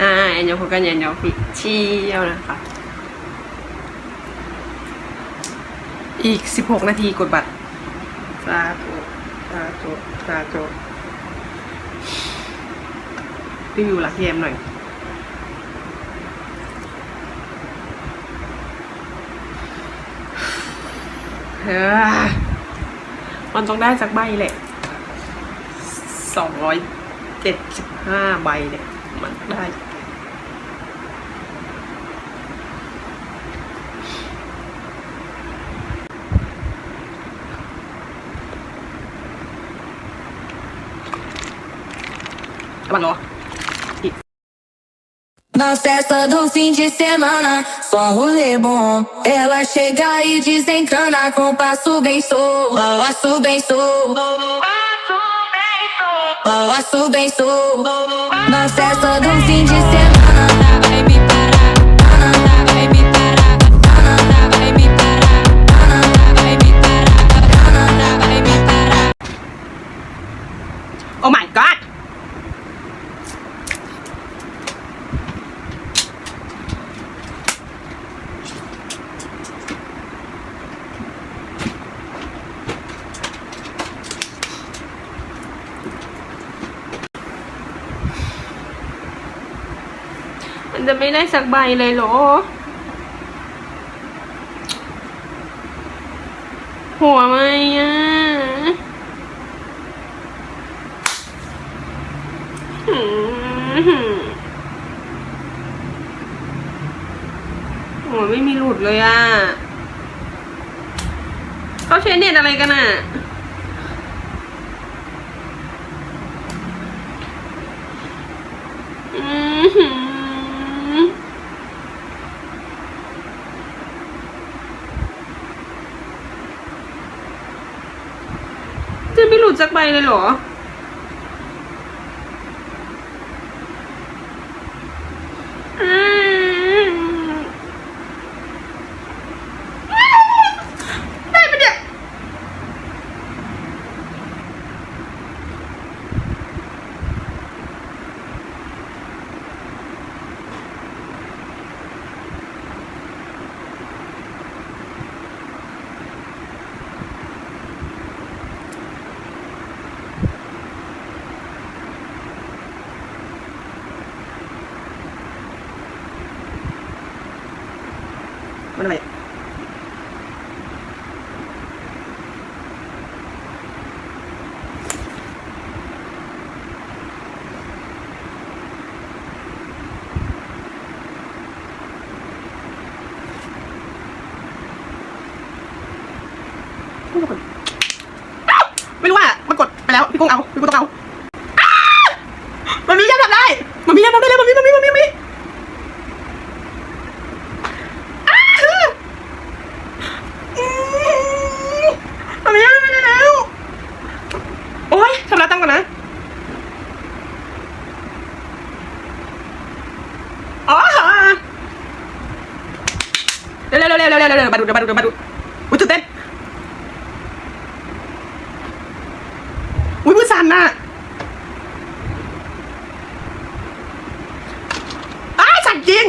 อ่าเอ็นยองพบกันเย็นยองฟิเชียวนะคะอีกสิบหกนาทีกดบัตรสาธุสาธุสาธุรีวิวหลักเยมหน่อยเฮ้ยมันต้องได้สักใบแหละ สองร้อยเจ็ดสิบห้าใบเนี่ย Bye. Na festa do fim de semana, só rolê bom. Ela chega e desencana com passo bem sol, passo bem sol. Oh, sou bem sou. Nós é só do fim de semana. จะไม่ได้สักใบเลยเหรอ หัวไม่อะหืมโอ้ยไม่มีหลุดเลยอะ เขาใช้เน็ตอะไรกันอะ อืมหืม จะไม่หลุดจากใบเลยเหรอมได้ปะเนี่ย มันอะไรไม่รู้อะมันกดไปแล้วพี่กุ้งเอาพี่กุ้งต้องเอามันมียันทำได้มันมียันทำได้เลยมันมีมันมีมันมีมันมีอ้าอืมมันมียันทำได้แล้ว โอ๊ยชำระตังค์ก่อนนะ อ๋อเร็วเร็วเร็วเร็วเร็วมาดูมาดูมาดูอุ้ยตื่นเต้นอุ้ยมือสั่นน่ะอ้าสั่นจริง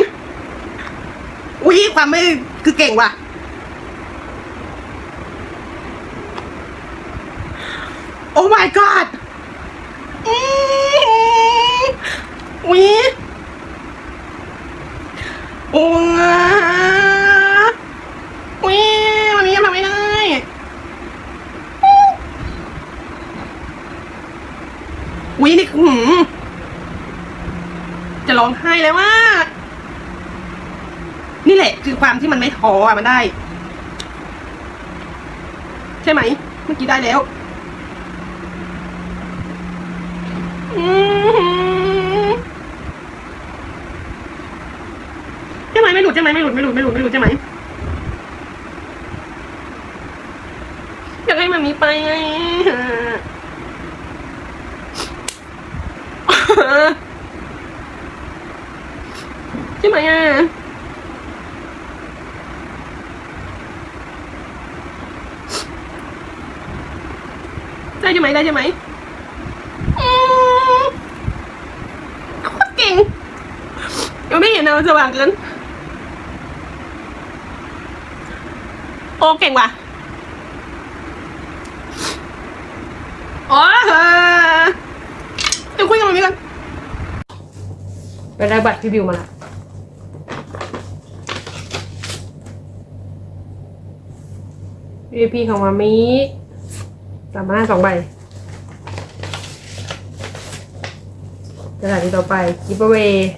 อุ้ยความไม่คือเก่งว่ะโอ้ my god อุ้ยโอ้ยอุ้ยมันนี้ยังทำไม่ได้ อุ้ยนี่หืมจะร้องไห้เลยว่านี่แหละ คือความที่มันไม่ท้ออะมันได้ ใช่ไหมเมื่อกี้ได้แล้วใช่ไหมไม่หลุดใช่ไหมไม่หลุดไม่หลุดไม่หลุดไม่หลุดใช่ไหมอยากให้มันมีไปไง ใช่ไหมอะได้ใช่ไหมได้ใช่ไหม ดี๋ยวคุยกันตรงนี้กันไปได้บัตรพี่บิวมาละพี่ของมามีสามารถสองใบสถานที่ต่อไปกิฟต์เวย์